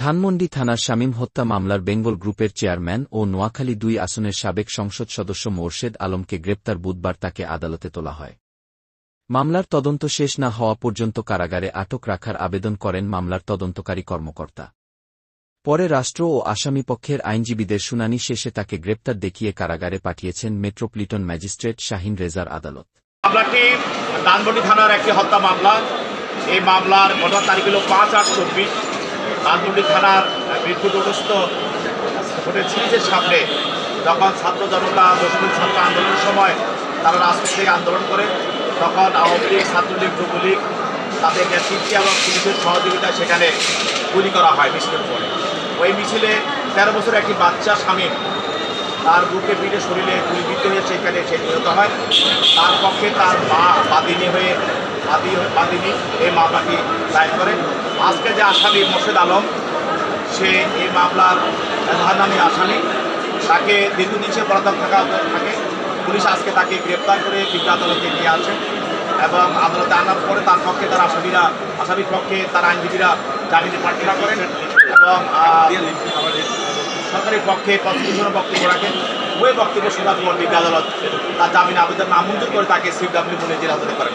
ধানমন্ডি থানার শামীম হত্যা মামলার বেঙ্গল গ্রুপের চেয়ারম্যান ও নোয়াখালী দুই আসনের সাবেক সংসদ সদস্য মোর্শেদ আলমকে গ্রেপ্তার বুধবার তাকে আদালতে তোলা হয়। মামলার তদন্ত শেষ না হওয়া পর্যন্ত কারাগারে আটক রাখার আবেদন করেন মামলার তদন্তকারী কর্মকর্তা। পরে রাষ্ট্র ও আসামি পক্ষের আইনজীবীদের শুনানি শেষে তাকে গ্রেপ্তার দেখিয়ে কারাগারে পাঠিয়েছেন মেট্রোপলিটন ম্যাজিস্ট্রেট শাহিন রেজার আদালত। মামলাটি থানার একটি হত্যা মামলা। এই মামলার ঘটনার তারিখ হল পাঁচ আট চব্বিশ। ধানমন্ডি থানার বিদ্যুৎগ্রস্ত হোটেল সিরিজের সামনে যখন ছাত্র জনতা মুসলিম ছাত্র আন্দোলনের সময় তারা রাজপথ থেকে আন্দোলন করে। তখন আওয়ামী লীগ, ছাত্রলীগ, যুবলীগ তাদের নেতৃত্বে এবং পুলিশের সহযোগিতায় সেখানে গুলি করা হয় মিছিলের পরে। ওই মিছিলে তেরো বছর একটি বাচ্চা স্বামী তার বুকে পিঠে শরীরে গুলিবিদ্ধ হয়ে সেখানে সে নিহত হয়। তার পক্ষে তার মা বাদিনী হয়ে বাদী বাদিনী এই মামলাটি দায়ের করে। আজকে যে আসামি মোর্শেদ আলম, সে এই মামলার নামী আসামি। তাকে দীর্ঘদিন সে পলাতক থাকা থাকে। পুলিশ আজকে তাকে গ্রেপ্তার করে বিজ্ঞ আদালতে নিয়ে আসে এবং আদালতে আনার পরে তার পক্ষে তার আসামিরা আসামির পক্ষে তার আইনজীবীরা জামিনে প্রার্থনা করেন এবং সরকারি পক্ষে প্রসিকিউশনের বক্তব্য রাখেন। ওই বক্তব্য শোনার পর বিজ্ঞ আদালত তার জামিন আবেদন নামঞ্জুর করে তাকে সিডাব্লিউ বলে জেলা করেন।